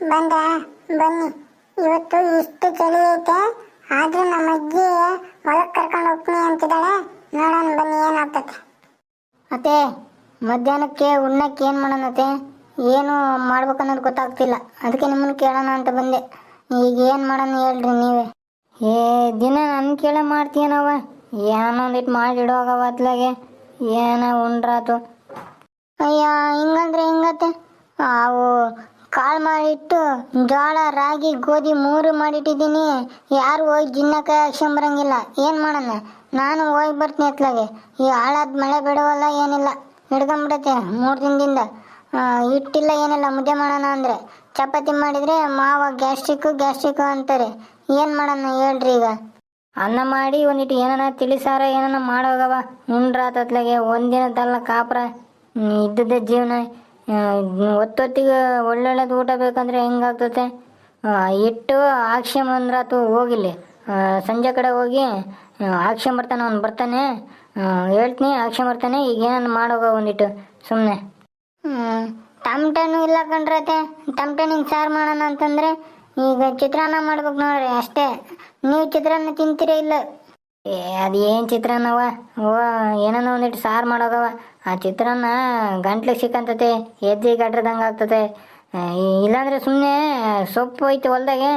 ಬಂದ ಬನ್ನಿ ಇವತ್ತು ಇಷ್ಟು ಚಳಿ ಐತೆ ಆದ್ರೂ ನಮ್ಮ ಅಜ್ಜಿ ಹೊಲಕ್ಕೆ ಕರ್ಕೊಂಡು ಹೋಗ್ತೀನಿ ಅಂತಿದ್ದಾಳೆ. ನೋಡೋಣ ಬನ್ನಿ ಏನಾಗ್ತತೆ ಅತ್ತೆ ಮಧ್ಯಾಹ್ನಕ್ಕೆ ಉಣ್ಣಕ್ಕೆ ಏನು ಮಾಡೋಣತೆ ಏನು ಮಾಡ್ಬೇಕನ್ನೋದು ಗೊತ್ತಾಗ್ತಿಲ್ಲ. ಅದಕ್ಕೆ ನಿಮ್ಮನ್ನು ಕೇಳೋಣ ಅಂತ ಬಂದೆ. ಈಗ ಏನು ಮಾಡೋಣ ಹೇಳ್ರಿ ನೀವೇ. ಏ ದಿನ ನನ್ನ ಕೇಳೇ ಮಾಡ್ತೀಯನವ ಏನೋ ಒಂದಿಟ್ಟು ಮಾಡಿಡೋಗವ ಅತ್ಲಾಗೆ. ಏನೋ ಉಂಡ್ರಾತು? ಅಯ್ಯ ಹಿಂಗಂದ್ರೆ ಹಿಂಗತ್ತೆ? ಅವು ಕಾಳು ಮಾಡಿಟ್ಟು ಜೋಳ, ರಾಗಿ, ಗೋಧಿ ಮೂರು ಮಾಡಿಟ್ಟಿದ್ದೀನಿ. ಯಾರು ಹೋಗಿ ಜಿನ್ನಕ ಹಾಕ್ಸ್ಕೊಂಬರಂಗಿಲ್ಲ. ಏನು ಮಾಡೋಣ? ನಾನು ಹೋಗಿ ಬರ್ತೀನಿ ಎತ್ಲಾಗೆ. ಈ ಹಾಳಾದ ಮಳೆ ಬಿಡವಲ್ಲ ಏನಿಲ್ಲ. ಹಿಡ್ಕೊಂಬಿಡತ್ತೆ ಮೂರು ದಿನದಿಂದ. ಹಿಟ್ಟಿಲ್ಲ ಏನಿಲ್ಲ. ಮುದ್ದೆ ಮಾಡೋಣ ಅಂದರೆ. ಚಪಾತಿ ಮಾಡಿದರೆ ಮಾವ ಗ್ಯಾಸ್ಟ್ರಿಕ್ ಗ್ಯಾಸ್ಟ್ರಿಕ್ಕು ಅಂತಾರೆ. ಏನು ಮಾಡೋಣ ಹೇಳ್ರಿ ಈಗ? ಅನ್ನ ಮಾಡಿ ಒಂದಿಟ್ಟು ಏನಾನ ತಿಳಿಸಾರ ಏನಾನ ಮಾಡೋಗವ. ಉಂಡ್ರಾತತ್ಲಾಗೆ ಒಂದಿನದಲ್ಲ ಕಾಪ್ರ. ಇದ್ದದ ಜೀವನ. ಒತ್ತೊತ್ತಿಗೆ ಒಳ್ಳೊಳ್ಳೆದು ಊಟ ಬೇಕಂದ್ರೆ ಹೆಂಗಾಗ್ತತೆ ಇಟ್ಟು ಇಟ್ಟು ಹಾಕ್ಸ್ಕೊಂಬಂದ್ರಾತು ಹೋಗಿಲ್ಲಿ. ಸಂಜೆ ಕಡೆ ಹೋಗಿ ಹಾಕ್ಸ್ಕೊಂಬರ್ತಾನೆ ಅವ್ನು ಬರ್ತಾನೆ. ಹೇಳ್ತೀನಿ ಹೇಳ್ತೀನಿ ಬರ್ತಾನೆ ಈಗ ಏನಾನ ಮಾಡೋಗ ಒಂದಿಟ್ಟು ಸುಮ್ಮನೆ ಟಮಟನು ಇಲ್ಲ ಕಣ್ರತೆ ಹಿಂಗೆ ಸಾರು ಮಾಡೋಣ ಅಂತಂದ್ರೆ, ಈಗ ಚಿತ್ರಾನ್ನ ಮಾಡ್ಬೇಕು ನೋಡ್ರಿ ಅಷ್ಟೇ. ನೀವು ಚಿತ್ರಾನ್ನ ತಿಂತೀರ ಇಲ್ಲ? ಏ ಅದೇನು ಚಿತ್ರಾನ್ನವ? ಓ ಏನೋ ಒಂದಿಟ್ಟು ಸಾರು ಮಾಡೋದವ. ಆ ಚಿತ್ರಾನ್ನ ಗಂಟ್ಲಿಗೆ ಸಿಕ್ಕಂತತೆ ಎದ್ದಿ ಗಡ್ರದಂಗೆ ಆಗ್ತತೆ. ಇಲ್ಲಾಂದ್ರೆ ಸುಮ್ಮನೆ ಸೊಪ್ಪು ಐತೆ ಹೊಲ್ದಾಗೆ.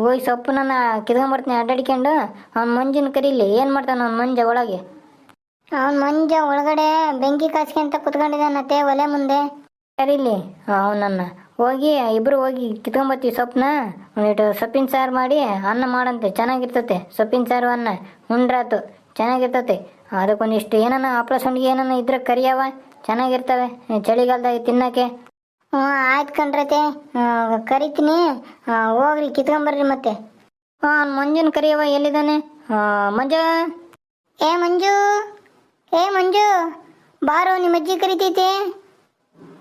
ಹೋಗಿ ಸೊಪ್ಪು ನನ್ನ ಕಿತ್ಕೊಂಡ್ಬರ್ತೀನಿ ಅಡ್ಡಾಡ್ಕೊಂಡು ಅವ್ನು ಮಂಜಿನ ಕರೀಲಿ ಏನು ಮಾಡ್ತಾನೆ ಅವ್ನು ಮಂಜ ಒಳಗೆ? ಅವ್ನ ಮಂಜ ಒಳಗಡೆ ಬೆಂಕಿ ಕಾಸ್ಕೊಂತ ಕುತ್ಕೊಂಡಿದ್ದಾನತ್ತೆ ಒಲೆ ಮುಂದೆ. ಕರೀಲಿ ಅವನನ್ನ. ಹೋಗಿ ಇಬ್ರು ಹೋಗಿ ಕಿತ್ಕೊಂಬರ್ತೀವಿ ಸೊಪ್ಪನ್ನ ಒಂದಿಟ್ಟು ಸೊಪ್ಪಿನ ಸಾರು ಮಾಡಿ ಅನ್ನ ಮಾಡಂತೆ ಚೆನ್ನಾಗಿರ್ತತೆ. ಸೊಪ್ಪಿನ ಸಾರು ಅನ್ನ. ಉಂಡ್ರಾತು ಚೆನ್ನಾಗಿರ್ತತೆ. ಅದಕ್ಕೊಂದಿಷ್ಟು ಏನನ ಹಪ್ಳ ಸಂಡಿಗೆ ಏನನ ಇದ್ರೆ ಕರಿಯವ ಚೆನ್ನಾಗಿರ್ತವೆ. ಚಳಿಗಾಲದಾಗ ತಿನ್ನಕ್ಕೆ. ಹ್ಞೂ, ಆಯ್ತು ಕಣ್ರತೆ. ಕರಿತೀನಿ. ಹೋಗ್ರಿ, ಕಿತ್ಕೊಂಬರ್ರಿ ಮತ್ತೆ. ಹಾಂ ಮಂಜುನ ಕರಿಯವ ಎಲ್ಲಿದ್ದಾನೆ? ಮಂಜು? ಏ ಮಂಜು? ಏ, ಮಂಜು? ಬಾರೋ, ನಿಮ್ಮ ಅಜ್ಜಿ ಕರಿತೈತೆ.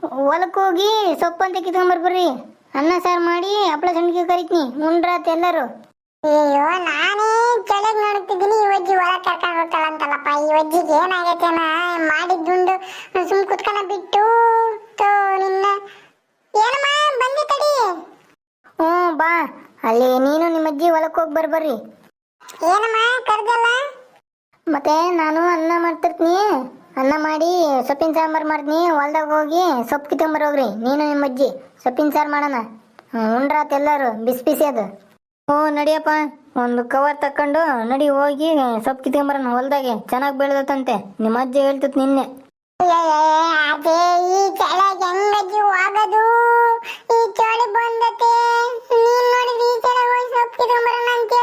ಹೊಲಕ್ಕೆ ಹೋಗಿ ಸೊಪ್ಪು ಅಂತ ಕಿತ್ಕೊಂಬರ್ಬರ್ರಿ. ಅನ್ನ ಸಾರು ಮಾಡಿ ಹಪ್ಳ ಸಂಡಿಗೆ ಕರಿತೀನಿ. ಉಂಡ್ರಾತ್ ಎಲ್ಲರೂ. ಅಯ್ಯೋ ನಾನೇ ಚಳಿಗ್ ನೋಡ್ತಿದ್ದೀನಿ ಈ ಅಜ್ಜಿ ಒಳಗೆ ಕರ್ಕೊಂಡು ಹೋಗ್ತಾಳ ಅಂತಲ್ಲಪ್ಪ. ಈ ಅಜ್ಜಿಗೆ ಏನಾಗೈತೆ ಮಾಡಿದ್ದುಂಡು ಸುಮ್ ಕುತ್ಕೊಂಡ ಬಿಟ್ಟು ನಿನ್ನ. ಏನಮ್ಮ ಬಂದಿ ತಡಿ. ಹ್ಞೂ ಬಾ. ಅಲ್ಲಿ ನೀನು ನಿಮ್ಮ ಅಜ್ಜಿ ಹೊಲಕ್ಕೆ ಹೋಗಿ ಬರ್ಬರ್ರಿ ಏನಮ್ಮ ಕರ್ದಲ್ಲ? ಮತ್ತೆ ನಾನು ಅನ್ನ ಮಾಡ್ತಿರ್ತೀನಿ. ಅನ್ನ ಮಾಡಿ ಸೊಪ್ಪಿನ ಸಾಂಬಾರು ಮಾಡ್ತೀನಿ. ಹೊಲ್ದಾಗ ಹೋಗಿ ಸೊಪ್ಪು ಕಿತ್ಕೊಂಬರೋಗ್ರಿ ನೀನು ನಿಮ್ಮ ಅಜ್ಜಿ. ಸೊಪ್ಪಿನ ಸಾರು ಮಾಡೋಣ. ಉಂಡ್ರಾತ್ ಎಲ್ಲರೂ. ಬಿಸಿ ಬಿಸಿ ಅದು. ಹ್ಞೂ, ನಡಿಯಪ್ಪ. ಒಂದು ಕವರ್ ತಕೊಂಡು ನಡಿ ಹೋಗಿ, ಸೊಪ್ಪು ಕಿತ್ಕೊಂಬರೋಣ ಹೊಲ್ದಾಗೆ. ಚೆನ್ನಾಗಿ ಬೆಳೆದತ್ತಂತೆ ನಿಮ್ಮ ಅಜ್ಜಿ ಹೇಳ್ತತ್ ನಿನ್ನೆ. ಅದೇ ಈ ಈ ಚಳಿ ಬಂದತೆ. ನೀನ್ ನೋಡಿದ್ರೆ ಈ ಚಳಿ ಹೋಗಿ ಸೊಪ್ಪು ಕಿತ್ಕೊಂಬರೋಣ ಅಂತ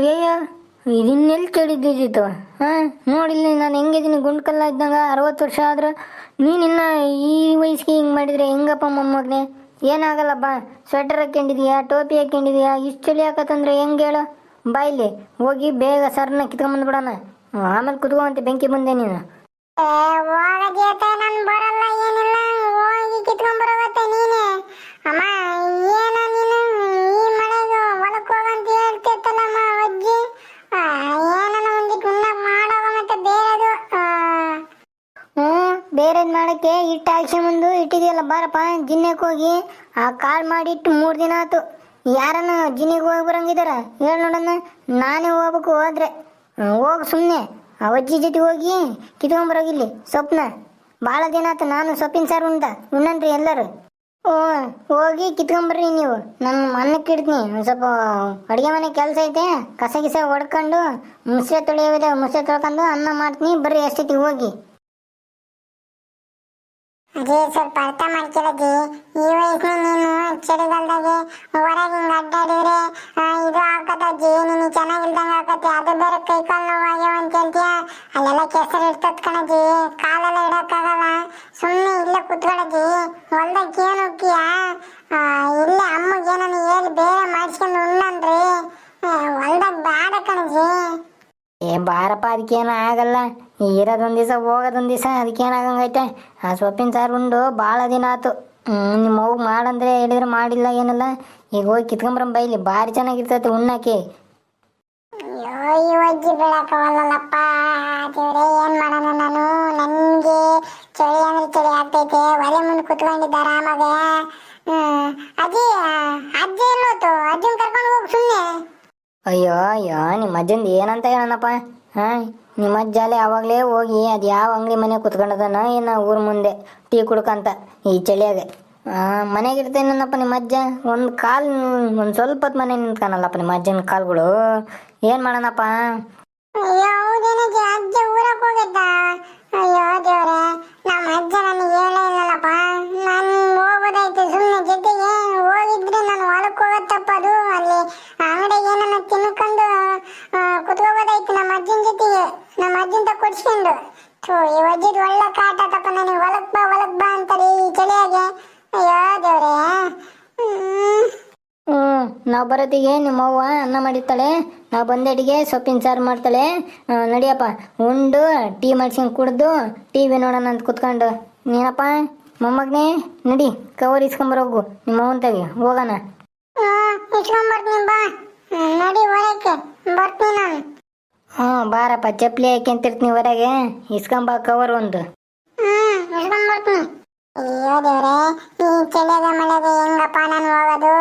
ಅಯ್ಯಯ್ಯ ಇದನ್ನೆಲ್ಲಿ ಚಡಿದ್ದಿತ್ತು ಹಾಂ, ನೋಡಿಲ್ಲ ನಾನು ಹೆಂಗಿದ್ದೀನಿ, ಗುಂಡ್ಕಲ್ಲ ಇದ್ದಂಗ ಅರವತ್ತು ವರ್ಷ ಆದ್ರೆ ನೀನಿನ್ನ ಈ ವಯಸ್ಸಿಗೆ ಹಿಂಗೆ ಮಾಡಿದ್ರೆ ಹೆಂಗಪ್ಪ ಮೊಮ್ಮಗನೆ? ಏನಾಗಲ್ಲ ಬಾ ಸ್ವೆಟರ್ ಹಾಕೊಂಡಿದೀಯಾ ಟೋಪಿ ಹಾಕೊಂಡಿದೀಯಾ ಇಷ್ಟು ಚಳಿ ಹಾಕತ್ತಂದ್ರೆ ಹೆಂಗೆ ಹೇಳು? ಬಾಯ್ಲಿ ಹೋಗಿ ಬೇಗ ಸರ್ನ ಕಿತ್ಕೊಂಬಂದ್ಬಿಡೋಣ ಆಮೇಲೆ ಕುತ್ಕೊಂತ ಬೆಂಕಿ ಬಂದೆ ನಾನ್ ಬರಲ್ಲ, ಏನಿಲ್ಲ ಹೋಗಿ ಕಿತ್ಕೊಂಡ್ಬರೋಗತ್ತೆ ನೀನೆ ಅಮ್ಮ ಏನ ನೀನು ಈ ಮಳೆಗೆ ಹೊಲಕ್ ಹೋಗಂತ ಹೇಳ್ತಿರ್ತಲ್ಲಮ್ಮ ಅಜ್ಜಿ ಆ, ಏನನ ಒಂದಿಟ್ಟು ಉಣ್ಣಕ್ ಮಾಡೋಗ ಮತ್ತೆ ಬೇರೆದು ಆ, ಹ್ಞೂ ಬೇರೆದ್ ಮಾಡಕ್ಕೆ ಹಿಟ್ಟು ಹಾಕ್ಸ್ಕೊಂಬಂದು ಇಟ್ಟಿದೆಯಲ್ಲ ಬಾರಪ್ಪ ಜಿನ್ನಕ್ಕೆ ಹೋಗಿ ಆ ಕಾಲ್ ಮಾಡಿ ಇಟ್ಟು ಮೂರು ದಿನ ಆತು. ಯಾರನ್ನ ಜಿನ್ನಿಗೆ ಹೋಗಿ ಬರಂಗಿದಾರ? ಹೇಳ ನೋಡನ ನಾನೇ ಹೋಗ್ಬೇಕು ಹೋದ್ರೆ. ಹೋಗಿ ಸುಮ್ಮನೆ ಅಜ್ಜಿ ಜೊತೆ ಹೋಗಿ ಕಿತ್ಕೊಂಬರೋಗಿಲ್ಲಿ ಸೊಪ್ಪನ್ನ ಭಾಳ ದಿನ ಆತು ನಾನು ಸೊಪ್ಪಿನ ಸಾರು ಉಂಡ, ಉಣ್ಣನ್ರಿ ಎಲ್ಲರೂ. ಓ, ಹೋಗಿ ಕಿತ್ಕೊಂಬರ್ರಿ ನೀವು. ನನ್ನ ಮನಕ್ಕೆ ಇಡ್ತೀನಿ ಸ್ವಲ್ಪ ಅಡುಗೆ ಮನೆ ಕೆಲಸ ಐತೆ, ಕಸ ಗಿಸ ಹೊಡ್ಕೊಂಡು ಮುಸ್ರೆ ತೊಳೆಯೋದೆ ಮುಸ್ರೆ ತೊಳ್ಕೊಂಡು ಅನ್ನ ಮಾಡ್ತೀನಿ, ಬರ್ರಿ ಎಷ್ಟೊತ್ತಿಗೆ ಹೋಗಿ. ಅಜ್ಜಿ ಸ್ವಲ್ಪ ಅರ್ಥ ಮಾಡ್ಕೊಳ್ಳಿ ಈ ವಯಸ್ಸಿನ ನೀನು ಚಳಿಗಾಲದಾಗೆ ಹೊರಗೆ ಹಿಂಗೆ ಅಡ್ಡಾಡಿದ್ರೆ ಇದು ಹಾಕತ್ತಜ್ಜಿ ನೀನು ಚೆನ್ನಾಗಿಲ್ದಂಗೆ ಹಾಕತ್ತೆ ಅದು ಬೇರೆ ಕೈ ಕಾಲು ನೋವಾಗ್ಯಾವ ಅಂತ ಹೇಳ್ತೀಯ? ಅಲ್ಲೆಲ್ಲ ಕೆಸರು ಇರ್ತದ ಕಣಜ್ಜಿ ಕಾಲೆಲ್ಲ ಇಡೋಕ್ಕಾಗಲ್ಲ. ಸುಮ್ಮನೆ ಇಲ್ಲೇ ಕುತ್ಕೊಳ್ಳಜ್ಜಿ ಹೊಲ್ದಾಗ ಏನು ಹೋಗ್ತೀಯ? ಇಲ್ಲೇ ಅಮ್ಮಗೆ ಏನನ್ನು ಹೇಳಿ ಬೇರೆ ಮಾಡಿಸ್ಕೊಂಡು ಉಣ್ಣನ್ರಿ ಹೊಲ್ದಾಗ ಬೇಡ ಕಣಜ್ಜಿ ಏ ಬಾರಪ್ಪ, ಅದಕ್ಕೇನು ಆಗಲ್ಲ. ಇರೋದೊಂದು ದಿವಸ, ಹೋಗೋದೊಂದು ದಿವಸ ಅದಕ್ಕೇನಾಗಂಗೈತೆ ಆ ಸೊಪ್ಪಿನ ಸಾರು ಉಂಡು ಭಾಳ ದಿನ ಆಯ್ತು ನಿಮ್ಮ ಅವ್ಗೆ ಮಾಡಂದ್ರೆ ಹೇಳಿದ್ರೆ ಮಾಡಿಲ್ಲ ಏನಲ್ಲ. ಈಗ ಹೋಗಿ ಕಿತ್ಕೊಂಬರಂ ಬೈಲಿ, ಭಾರಿ ಚೆನ್ನಾಗಿರ್ತೈತೆ ಉಣ್ಣಕ್ಕೆ. ಅಜ್ಜಿ ಬೀಳಕ್ಕವಲ್ಲಪ್ಪ ದೇವ್ರೆ, ಏನ್ ಮಾಡೋಣ ನಾನು? ನನ್ಗೆ ಚಳಿ ಅಂದ್ರೆ ಚಳಿ ಆಗ್ತೈತೆ. ಒಲೆ ಮುಂದೆ ಕುತ್ಕೊಂಡಿದ್ದ ಆರಾಮಾಗ. ಅಜ್ಜಿ ಅಜ್ಜಿ ಎಲ್ಲೋತು ಅಜ್ಜನ್ ಕರ್ಕೊಂಡು ಹೋಗ್, ಸುಮ್ನೆ. ಅಯ್ಯೋ ಅಯ್ಯೋ ನಿಮ್ಮ ಅಜ್ಜಂದು ಏನಂತ ಹೇಳೋಣಪ್ಪ? ಹಾಂ ನಿಮ್ಮ ಅಜ್ಜ ಯಾವಾಗ್ಲೇ ಹೋಗಿ ಅದು ಯಾವ ಅಂಗಡಿ ಮನೆ ಕುತ್ಕೊಂಡದನ ಏನ ಊರ ಮುಂದೆ ಟೀ ಕುಡ್ಕಂತ ಈ ಚಳಿಯಾಗ? ಮನೆಗೆ ಇರ್ತೇನಪ್ಪ ನಿಮ್ಮ ಅಜ್ಜ? ಒಂದು ಕಾಲು ಒಂದು ಸ್ವಲ್ಪ ಹೊತ್ತು ಮನೆ ನಿಂತ್ಕಾನಲ್ಲಪ್ಪ ನಿಮ್ಮ ಅಜ್ಜನ ಕಾಲ್ಗಳು. ಏನು ಮಾಡೋಣಪ್ಪ? ಅಯ್ಯೋ ಹೌದೇನಜ್ಜಿ ಅಜ್ಜ ಊರಕ್ಕೆ ಹೋಗಿದ್ದ? ಅಯ್ಯೋ, ದೇವ್ರೆ ನಮ್ಮ ಅಜ್ಜ ನನಗೆ ಹೇಳೇ ನಾನು ಹೋಗೋದೈತೆ ಸುಮ್ಮನೆ ಜೊತೆಗೆ. ಹೋಗಿದ್ರೆ ನಾನು ಹೊಲಕ್ಕೆ ಹೋಗೋದು ಕೊಡ್ಸ್ಕೊಂಡು ಥೂ ಈ ವಜ್ಜದ ಒಳ್ಳೆ ಕಾಟ ತಪ್ಪ ನನಗೆ. ಹೊಲಕ್ ಬಾ ಹೊಲಕ್ ಬಾ ಅಂತಾರೆ ಈ ಚಳಿಯಾಗೆ ಅಯ್ಯೋ ದೇವ್ರೆ. ಹ್ಮ್ ನಾವ್ ಬರೋತ್ತಿಗೆ ನಿಮ್ಮ ಅವ್ವ ಅನ್ನ ಮಾಡಿರ್ತಾಳೆ. ನಾವು ಬಂದಡಿಗೆ ಸೊಪ್ಪಿನ ಸಾರು ಮಾಡ್ತಾಳೆ. ಆ, ನಡಿಯಪ್ಪ. ಉಂಡು ಟೀ ಮಾಡ್ಸ್ಕೊಂಡು ಕುಡ್ದು ಟಿ ವಿ ನೋಡೋಣ ಅಂತ ಕುತ್ಕೊಂಡು. ನೀನಪ್ಪ ಮೊಮ್ಮಗ್ನೆ ನಡಿ ಕವರ್ ಇಸ್ಕೊಂಬರೋಗು ನಿಮ್ಮ ಅವ್ವನ ತೆಗಿ ಹೋಗೋಣ. ಇಸ್ಕೊಂಬರ್ತೀನಿ ಬಾ. ಹ್ಮ್, ನಡಿ ಹೊರಕ್ಕೆ. ಬರ್ತೀನಿ ನಾನು. ಹ್ಞೂ ಬಾರಪ್ಪ ಚಪ್ಲಿ ಹಾಕ್ಯಂತಿರ್ತೀನಿ ಹೊರಗೆ. ಇಸ್ಕೊಂಬ ಕವರ್ ಒಂದು. ಹ್ಮ್ ಇಸ್ಕೊಂಬರ್ತೀನಿ ಅಯ್ಯೋ ದೇವ್ರೆ ಈ ಚಳಿಯಾಗ ಮಳೆಗ ಹೆಂಗಪ್ಪ ನಾನು ಹೋಗೋದು?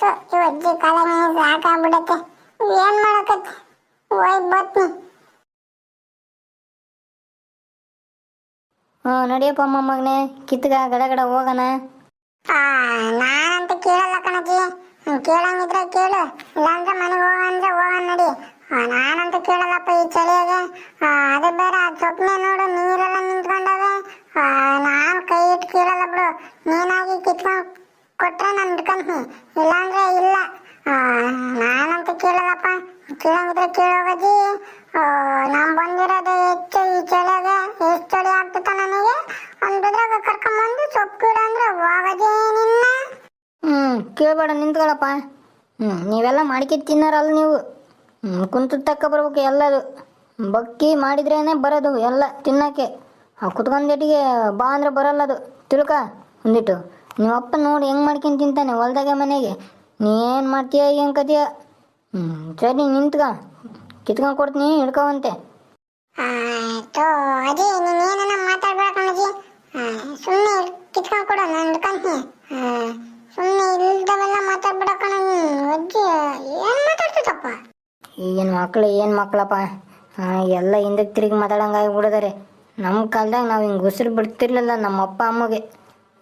ಥು, ಈ ಅಜ್ಜಿ ಕಾಲ ಸಾಕಾಗ್ಬಿಡತ್ತೆ. ಏನ್ ಮಾಡಕತ್ತೆ? ಹೋಯ್ ಬರ್ತೀನಿ. ಹ್ಞೂ ನಡಿಯಪ್ಪ ಮೊಮ್ಮಗನೇ ಕಿತ್ಗ ಗಡಗಡ ಹೋಗಣ. ಆ ನಾನಂತ ಕೇಳಲ್ಲ ಕಣಜಿ ಕೇಳಂಗಿದ್ರೆ ಕೇಳು ಇಲ್ಲಾಂದ್ರೆ ಮನೆಗೆ ಹೋಗ ಅಂದ್ರೆ ಹೋಗೋಣ ನಡಿ. ನಾನಂತ ಕೇಳಲ್ಲಪ್ಪ ಈ ಚಳಿಯಾಗ. ಅದು ಬೇರೆ ಆ ಸೊಪ್ಪನೆ ನೋಡು, ನೀರೆಲ್ಲ ನಿಂತ್ಕೊಂಡವೆ. ನಾನು ಕೈ ಇಟ್ಟು ಕೇಳಲ್ಲ ಬಿಡು. ನೀನಾಗಿ ಕಿತ್ಕೊಂಡ್ ಕೊಟ್ರೆ ನಾನು ಇಟ್ಕೊಂತೀನಿ ಇಲ್ಲಾಂದ್ರೆ ಇಲ್ಲ. ನಾನಂತ ಕೇಳಲ್ಲಪ್ಪ. ಕೇಳಂಗಿದ್ರೆ ಕೇಳೋಗಜ್ಜಿ ನಾನು ಬಂದಿರೋದು ಹೆಚ್ಚು ಈ ಚಳಿಯಾಗ. ಎಷ್ಟು ಚಳಿ ಆಗ್ತೈತ ನನಗೆ? ಅಂದ್ರಾಗ ಕರ್ಕೊಂಬಂದು ಗಿಡ ಅಂದ್ರೆ. ಹೋಗಜ್ಜಿ ನಿನ್ನ. ಹ್ಞೂ ಕೇಳಬೇಡ, ನಿಂತ್ಕೊಳಪ್ಪ. ಹ್ಞೂ ನೀವೆಲ್ಲ ಮಾಡ್ಕಿ ತಿನ್ನೋರಲ್ಲ ನೀವು. ಕುಂತು ತಕ್ಕ ಬರ್ಬೇಕು ಎಲ್ಲದು ಬಕ್ಕಿ ಮಾಡಿದ್ರೇನೆ ಬರೋದು ಎಲ್ಲ ತಿನ್ನಕ್ಕೆ. ಆ ಕುತ್ಕೊಂಡೇಟಿಗೆ ಬಾ ಅಂದ್ರೆ ಬರಲ್ಲ ಅದು. ತಿಳ್ಕ, ಒಂದಿಟ್ಟು. ನಿಮ್ಮ ಅಪ್ಪ ನೋಡಿ ಹೆಂಗೆ ಮಾಡ್ಕೊಂಡು ತಿಂತಾನೆ ಹೊಲ್ದಾಗೆ ಮನೆಗೆ. ನೀ ಏನು ಮಾಡ್ತೀಯ, ಏನು ಕತೀಯ ಹ್ಞೂ ಸರಿ, ನಿಂತ್ಕ. ಕಿತ್ಕೊಂಡು ಕೊಡ್ತೀನಿ ಹಿಡ್ಕೊಂತೆ ಆಯ್ತು ಅಜಿ ನೀನ್ ಏನನ್ನ ಮಾತಾಡ್ಬೇಡ ಕಣಜಿ. ಸುಮ್ಮನೆ ಕಿತ್ಕೊಂಡ್ ಕೊಡು, ನಾನು ಸುಮ್ಮನೆ ಇಲ್ದವೆಲ್ಲ ಮಾತಾಡ್ಬೇಡ ಕಣ ಅಜ್ಜಿ, ಏನ್ ಮಾತಾಡ್ತದಪ್ಪ ಈಗಿನ ಮಕ್ಳು ಏನು ಮಕ್ಕಳಪ್ಪ ಎಲ್ಲ ಹಿಂದಕ್ಕೆ ತಿರುಗಿ ಮಾತಾಡಂಗೆ ಆಗಿಬಿಡಿದಾರೆ. ನಮ್ಮ ಕಾಲ್ದಾಗ ನಾವು ಹಿಂಗೆ ಉಸಿರು ಬಿಡ್ತಿರ್ಲಿಲ್ಲ ನಮ್ಮ ಅಪ್ಪ ಅಮ್ಮಗೆ.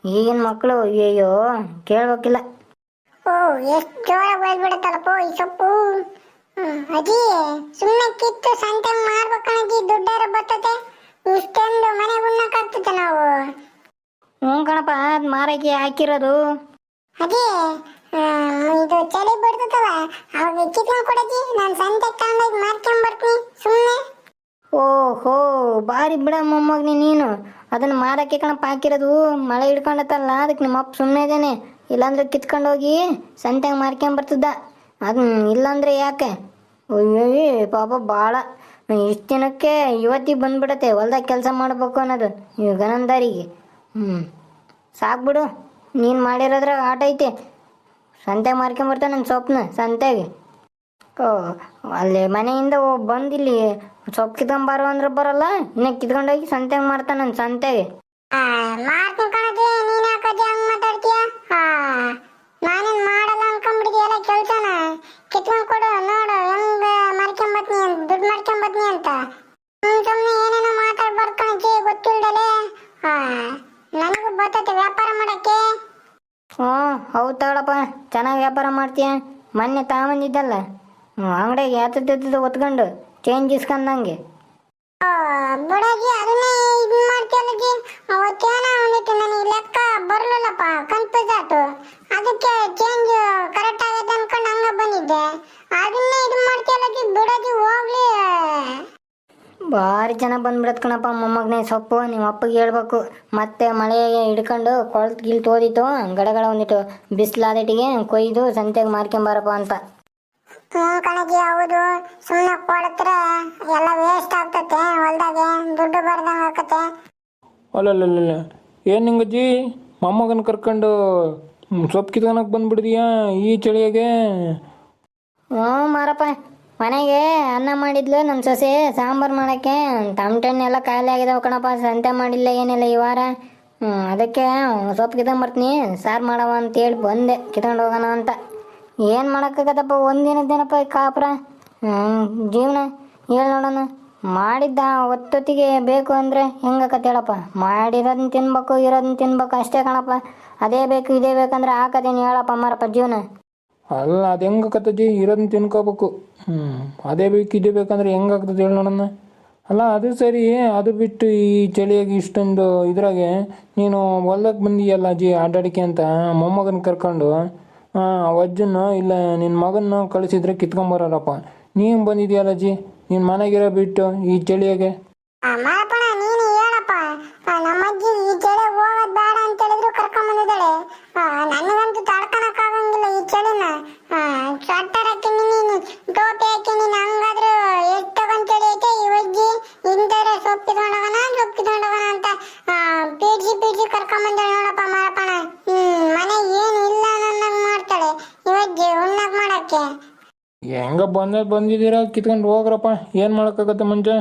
ಈಗಿನ ಮಕ್ಕಳು ಅಯ್ಯೋ ಕೇಳ್ಬೇಕಿಲ್ಲ. ಓ ಎಷ್ಟು ಜೋರಾಗಿ ಬೆಳ್ಬಿಡುತ್ತಲ್ಲಪ್ಪ ಈ ಸೊಪ್ಪು? ಅಜ್ಜಿ ಸುಮ್ಮನೆ ಕಿತ್ತು ಸಂತೆ ಮಾಡ್ಬೇಕಣಜ್ಜಿ ದುಡ್ಡಾರ ಬರ್ತದೆ ಇಷ್ಟೊಂದು ಮನೆಗೆ ಉಣ್ಣಕ್ಕಾಗ್ತದೆ ನಾವು. ಹ್ಞೂ ಕಣಪ್ಪ ಅದು ಮಾರಕ್ಕೆ ಹಾಕಿರೋದು. ಅದೇ ಇದು ಚಳಿ ಬಿಡ್ತದಲ್ಲ ಅವಾಗ ಕಿತ್ಕೊಂಡ್ ಕೊಡಜಿ ನಾನು ಸಂತೆ ತಗೊಂಡೋಗಿ ಮಾರ್ಕೊಂಬರ್ತೀನಿ ಸುಮ್ಮನೆ ಓಹೋ, ಬಾರಿ ಬಿಡ ಮೊಮ್ಮಗನಿ ನೀನು. ಅದನ್ನ ಮಾರಕ್ಕೆ ಕಣ ಹಾಕಿರೋದು, ಮಳೆ ಹಿಡ್ಕೊಂಡತ್ತಲ್ಲ, ಅದಕ್ಕೆ ನಿಮ್ಮ ಅಪ್ಪ ಸುಮ್ಮನೆ ಇದ್ದಾನೆ. ಇಲ್ಲಾಂದ್ರೆ ಕಿತ್ಕೊಂಡು ಹೋಗಿ ಸಂತ್ಯಾಗ ಮಾರ್ಕೊಂಬರ್ತದ ಅದನ್ನ ಇಲ್ಲಾಂದ್ರೆ ಯಾಕೆ? ಅಯ್ಯೋ ಪಾಪ ಭಾಳ ಇಷ್ಟು ದಿನಕ್ಕೆ ಇವತ್ತಿಗೆ ಬಂದ್ಬಿಡತ್ತೆ, ಹೊಲ್ದಾಗ ಕೆಲಸ ಮಾಡ್ಬೇಕು ಅನ್ನೋದು ಗನಂದಾರಿಗೆ. ಹ್ಞೂ ಸಾಕ್ಬಿಡು. ನೀನು ಮಾಡಿರೋದ್ರಾಗ ಆಟ ಐತೆ. ಸಂತೆಗೆ ಮಾರ್ಕೊಂಬರ್ತಾನೆ ನನ್ನ ಸೊಪ್ಪನ್ನ ಸಂತೆಗೆ. ಓ, ಅಲ್ಲಿ ಮನೆಯಿಂದ ಒಬ್ಬ ಬಂದು ಇಲ್ಲಿ ಸೊಪ್ಪು ಕಿತ್ಕೊಂಬಾರು ಅಂದ್ರೆ ಬರಲ್ಲ, ಇನ್ನ ಕಿತ್ಕೊಂಡೋಗಿ ಸಂತೆಗೆ ಮಾಡ್ತಾನೆ ನನ್ನ ಸಂತೆಗೆ. ಮಾಡ್ತೀನಿ ಕಣಜ್ಜಿ ನೀನ್ ಯಾಕಜ್ಜಿ ಹಂಗ್ ಮಾತಾಡ್ತೀಯ? ನಾನೇನ್ ಮಾಡಲ್ಲ ಅನ್ಕೊಂಡ್ಬಿಟ್ಟಿದ್ಯಲ್ಲ ಕೆಲ್ಸನ. ಕಿತ್ಕೊಂಡ್ ಕೊಡು, ನೋಡು ಹೆಂಗ್ ಮಾರ್ಕೊಂಡ್ ಬರ್ತೀನಿ ಅಂತ ದುಡ್ಡು ಮಾರ್ಕೊಂಡ್ ಬರ್ತೀನಿ ಅಂತ ಹ್ಮ್ ಸುಮ್ನೆ ಏನೇನೋ ಮಾತಾಡ್ಬಾರ್ದು ಕಣಜ್ಜಿ ಗೊತ್ತಿಲ್ದಲೆ ಆ, ನನಗೂ ಬರ್ತೈತೆ ವ್ಯಾಪಾರ ಮಾಡಕ್ಕೆ ಹ್ಞೂ ಹೌದು ತಗೊಳಪ್ಪ ಚೆನ್ನಾಗಿ ವ್ಯಾಪಾರ ಮಾಡ್ತೀಯ ಮೊನ್ನೆ ತಗೊಂಬಂದಿದ್ದಲ್ಲ ಅಂಗಡಿಯಾಗ ಯಾತದ್ದು ಒತ್ಕೊಂಡು ಚೇಂಜ್ ಇಸ್ಕೊಂಡಂಗೆ ನನಗೆ ಲೆಕ್ಕ ಬರ್ಲಿಲ್ಲಪ್ಪ ಕನ್ಫ್ಯೂಸ್ ಆಯ್ತು. ಅದಕ್ಕೆ ಚೇಂಜ್ ಕರೆಕ್ಟ್ ಭಾರಿ ಜನ ಬಂದ್ಬಿಡತ್ ಕಣಪ್ಪ ಮೊಮ್ಮಗನೇ. ಸೊಪ್ಪು ನಿಮ್ಮ ಅಪ್ಪಗೆ ಹೇಳ್ಬೇಕು. ಮತ್ತೆ ಮಳೆ ಹಿಡ್ಕೊಂಡು ಕೊಳ್ತು ಗಿಲ್ ತೋದಿತ್ತು. ಗಡಗಡ ಒಂದಿಟ್ಟು ಬಿಸಿಲಾದಟಿಗೆ ಕೊಯ್ದು ಸಂತೆಗೆ ಮಾರ್ಕೊಂಬಾರಪ್ಪ ಅಂತ. ಹ್ಞೂ ಕಣಜ್ಜಿ ಹೌದು. ಸುಮ್ಮನೆ ಕೊಳತ್ರೆ ಎಲ್ಲ ವೇಸ್ಟ್ ಆಗ್ತತೆ. ಹೊಲ್ದಾಗೆ ದುಡ್ಡು ಬರ್ದಂಗ ಆಕತೆ ಅಲ್ಲಲ್ಲ ಏನು ನಿಂಗಜ್ಜಿ? ಮೊಮ್ಮಗನ ಕರ್ಕೊಂಡು ಸೊಪ್ಪು ಕಿತ್ಕೊಳಕ್ಕೆ ಬಂದ್ಬಿಡಿದೀಯಾ ಈ ಚಳಿಯಾಗೆ? ಹ್ಞೂ ಮಾರಪ್ಪ. ಮನೆಗೆ ಅನ್ನ ಮಾಡಿದ್ಲು ನಮ್ಮ ಸೊಸೆ, ಸಾಂಬಾರು ಮಾಡಕ್ಕೆ. ತಮಟೆಣ್ಣೆಲ್ಲ ಖಾಲಿ ಆಗಿದಾವೆ ಕಣಪ್ಪ, ಸಂತೆ ಮಾಡಿಲ್ಲ ಏನಿಲ್ಲ ಈ ವಾರ. ಅದಕ್ಕೆ ಸೊಪ್ಪು ಕಿತ್ಕೊಂಬರ್ತೀನಿ, ಸಾರು ಮಾಡವ ಅಂತೇಳಿ ಬಂದೆ, ಕಿತ್ಕೊಂಡು ಹೋಗೋಣ ಅಂತ. ಏನು ಮಾಡೋಕ್ಕಾಗತ್ತಪ್ಪ ಒಂದಿನದ್ದೇನಪ್ಪ ದಿನಪ್ಪ ಕಾಪುರ? ಜೀವನ, ಹೇಳಿ ನೋಡೋಣ. ಮಾಡಿದ್ದ ಒತ್ತೊತ್ತಿಗೆ ಬೇಕು ಅಂದರೆ ಹೆಂಗಾಕತ್ತೆ ಹೇಳಪ್ಪ? ಮಾಡಿರೋದನ್ನ ತಿನ್ಬೇಕು ಇರೋದನ್ನ ತಿನ್ಬೇಕು, ಅಷ್ಟೇ ಕಣಪ್ಪ. ಅದೇ ಬೇಕು, ಇದೇ ಬೇಕಂದ್ರೆ ಹಾಕದೇನು ಹೇಳಪ್ಪ ಮಾರಪ್ಪ ಜೀವನ? ಅಲ್ಲ, ಅದು ಹೆಂಗಾಕತ್ತಜ್ಜಿ ಇರೋದನ್ನ ತಿನ್ಕೋಬೇಕು. ಹ್ಞೂ ಅದೇ ಬೇಕು ಇದೇ ಬೇಕಂದ್ರೆ ಹೆಂಗಾಗ್ತದೆ ಹೇಳಿ ನೋಡೋಣ ಅಲ್ಲ, ಅದು ಸರಿ, ಅದು ಬಿಟ್ಟು ಈ ಚಳಿಯಾಗಿ ಇಷ್ಟೊಂದು ಇದ್ರಾಗೆ ನೀನು ಹೊಲ್ದಕ್ಕೆ ಬಂದಿಯಲ್ಲ ಅಜ್ಜಿ ಆಟಾಡಿಕೆ ಅಂತ ಮೊಮ್ಮಗನ ಕರ್ಕೊಂಡು ಅಜ್ಜನ್ನು ಇಲ್ಲ ನಿನ್ನ ಮಗನ ಕಳಿಸಿದ್ರೆ ಕಿತ್ಕೊಂಬರಪ್ಪ ನೀನು ಬಂದಿದ್ಯಲ್ಲ ಅಜ್ಜಿ ನಿನ್ನ ಮನೆಗಿರೋ ಬಿಟ್ಟು ಈ ಚಳಿಯಾಗೆ? ಈ ಬೇಡ ಅಂತ ಹೇಳಿದ್ರು ಕರ್ಕೊಂಡ್ ಬಂದಿದ್ದಾಳೆ. ಆಗಂಗಿಲ್ಲ ಈ ಚಳಿನ ಸ್ವೆಟರ್ ಹಾಕಿನಿ ನೀನು ಟೋಪಿ ಹಾಕಿನಿ ಎಷ್ಟು ಐತೆ ಈ ಸೊಪ್ಪು ಅಂತ ಆ, ಪೀಡ್ಸಿ ಪೀಡ್ಸಿ ನೋಡಪ್ಪ ಹ್ಮ್ ಮನೆ ಏನು ಇಲ್ಲ ಅನ್ನಂಗ್ ಮಾಡ್ತಾಳೆ ಈ ಅಜ್ಜಿ ಉಣ್ಣಕ್ ಮಾಡಕ್ಕೆ. ಹೆಂಗ ಬಂದದ್ ಬಂದಿದೀರ ಕಿತ್ಕೊಂಡು ಹೋಗ್ರಪ್ಪ ಏನ್ ಮಾಡಕ್ಕಾಗತ್ತೆ ಮುಂಚೆ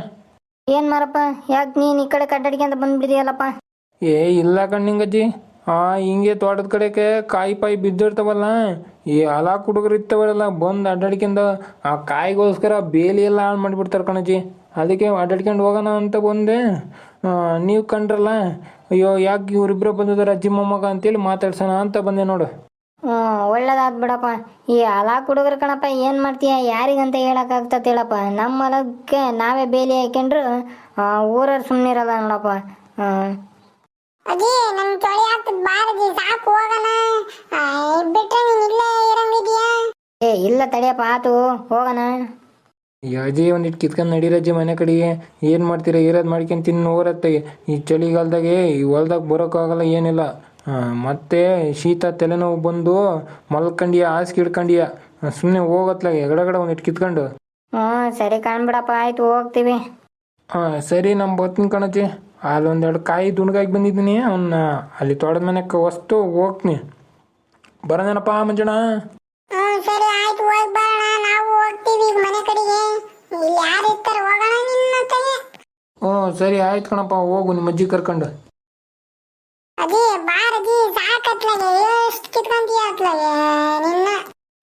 ಏನ್ ಮಾರಪ್ಪ ಯಾಕೆ ನೀನ್ ಈ ಕಡೆ ಕಡ್ಡಡಿಗೆ ಅಂತ ಬಂದ್ಬಿಟ್ಟಿದೆಯಲ್ಲಪ್ಪ? ಏ ಇಲ್ಲ ಕಣ್ಣಿಂಗಜ್ಜಿ. ಆ ಹಿಂಗೆ ತೋಟದ ಕಡೆಗೆ ಕಾಯಿ ಪಾಯಿ ಬಿದ್ದಿರ್ತಾವಲ್ಲ ಈ ಹಲ ಹುಡುಗರು ಇರ್ತಾವಲ್ಲ ಬಂದು ಅಡ್ಡಾಡ್ಕೊಂಡ ಆ ಕಾಯಿಗೋಸ್ಕರ ಬೇಲಿ ಎಲ್ಲ ಹಾಳು ಮಾಡಿಬಿಡ್ತಾರೆ ಕಣಜಿ ಅದಕ್ಕೆ ಅಡ್ಡಾಡ್ಕೊಂಡು ಹೋಗೋಣ ಅಂತ ಬಂದೆ. ನೀವು ಕಂಡ್ರಲ್ಲ? ಅಯ್ಯೋ ಯಾಕೆ ಇವ್ರಿಬ್ರು ಬಂದಿದ್ದಾರೆ ಅಜ್ಜಿ ಮೊಮ್ಮಗ ಅಂತೇಳಿ ಮಾತಾಡ್ಸೋಣ ಅಂತ ಬಂದೆ ನೋಡು. ಹ್ಞೂ ಒಳ್ಳೇದಾದ್ ಬಿಡಪ್ಪ. ಈ ಹಲ ಹುಡುಗರು ಕಣಪ್ಪ ಏನು ಮಾಡ್ತೀಯ? ಯಾರಿಗಂತ ಹೇಳೋಕ್ಕಾಗ್ತದೆ ಹೇಳಪ್ಪ ನಮ್ಮ ಹೊಲಕ್ಕೆ ನಾವೇ ಬೇಲಿ ಹಾಕೊಂಡ್ರು ಊರವ್ರು ಸುಮ್ಮನೆ ಇರಲ್ಲ ನೋಡಪ್ಪ ಏ ಇಲ್ಲ ತಡಿಯಪ್ಪ ಆತು ಹೋಗೋಣ. ಯಾವುದೇ ಅಜ್ಜಿ ಒಂದಿಟ್ಟು ಕಿತ್ಕೊಂಡು ನಡೀರಜ್ಜಿ ಮನೆ ಕಡೆಗೆ ಏನು ಮಾಡ್ತೀರಾ? ಇರೋದು ಮಾಡ್ಕೊಂಡು ತಿನ್ನು ಹೋಗತ್ತೆ ಈ ಚಳಿಗಾಲದಾಗೆ ಈ ಹೊಲ್ದಾಗ ಬರೋಕ್ಕಾಗಲ್ಲ ಏನಿಲ್ಲ. ಮತ್ತೆ ಶೀತ ತಲೆನೋವು ಬಂದು ಮಲ್ಕಂಡಿಯ ಹಾಸಿಗೆ ಹಿಡ್ಕಂಡಿಯ. ಸುಮ್ಮನೆ ಹೋಗತ್ಲಾಗೆ ಎಗಡಗಡೆ ಒಂದಿಟ್ಟು ಕಿತ್ಕೊಂಡು. ಹ್ಞೂ ಸರಿ ಕಾಣ್ಬಿಡಪ್ಪ ಆಯ್ತು ಹೋಗ್ತೀವಿ. ಹಾಂ ಸರಿ ನಮ್ಮ ಬರ್ತೀನಿ ಕಣಜ್ಜಿ. ಅಲ್ಲಿ ಒಂದೆರಡು ಕಾಯಿ ದುಣ್ಗಾಗಿ ಬಂದಿದ್ದೀನಿ. ಅವನ್ನ ಅಲ್ಲಿ ತೋಟದ ಮನೆಗೆ ವಸ್ತು ಹೋಗ್ತೀನಿ. ಬರೋದೇನಪ್ಪ ಮಂಜಣ್ಣ ಸರಿ ಆಯ್ತು ಹೋಗ್ ಬರೋಣ ನಾವು ಹೋಗ್ತೀವಿ ಈಗ ಮನೆ ಕಡೆಗೆ ಇಲ್ಲಿ ಯಾರು ಇರ್ತಾರೆ ಹೋಗೋಣ ನಿನ್ನ ತೆಗೆ ಹ್ಞೂ ಸರಿ ಆಯ್ತು ಕಣಪ್ಪ ಹೋಗು ನಿಮ್ಮ ಅಜ್ಜಿ ಕರ್ಕೊಂಡು ಅದೇ ಬಾರಜಿ ಸಾಕತ್ಲಾಗೆ ಎಷ್ಟು ಕಿತ್ಕೊಂತೀಯ ಅತ್ಲಾಗೆ ನಿನ್ನ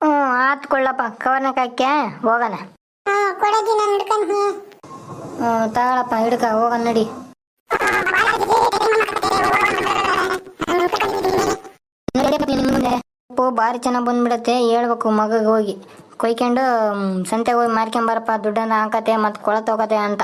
ಹ್ಞೂ ಆತು ಕೊಳ್ಳಪ್ಪ ಕವರ್ನಾಗ ಹಾಕ್ಯ ಹೋಗೋಣ ಹ್ಞೂ ಕೊಡದಿ ನಾನು ಹಿಡ್ಕೊಂತೀನಿ ಹ್ಞೂ ತಗೊಳಪ್ಪ ಹಿಡ್ಕ ಹೋಗೋಣ ನಡಿ ಉಪ್ಪು ಭಾರಿ ಚೆನ್ನಾಗಿ ಬಂದ್ಬಿಡತ್ತೆ, ಹೇಳ್ಬೇಕು ಮಗಗೆ ಹೋಗಿ. ಕೊಯ್ಕೊಂಡು ಸಂತೆಗೆ ಹೋಗಿ ಮಾರ್ಕೊಂಬರಪ್ಪ ದುಡ್ಡನ್ನ ಹಾಕತ್ತೆ ಮತ್ತು ಕೊಳ ತಗೋತೆ ಅಂತ.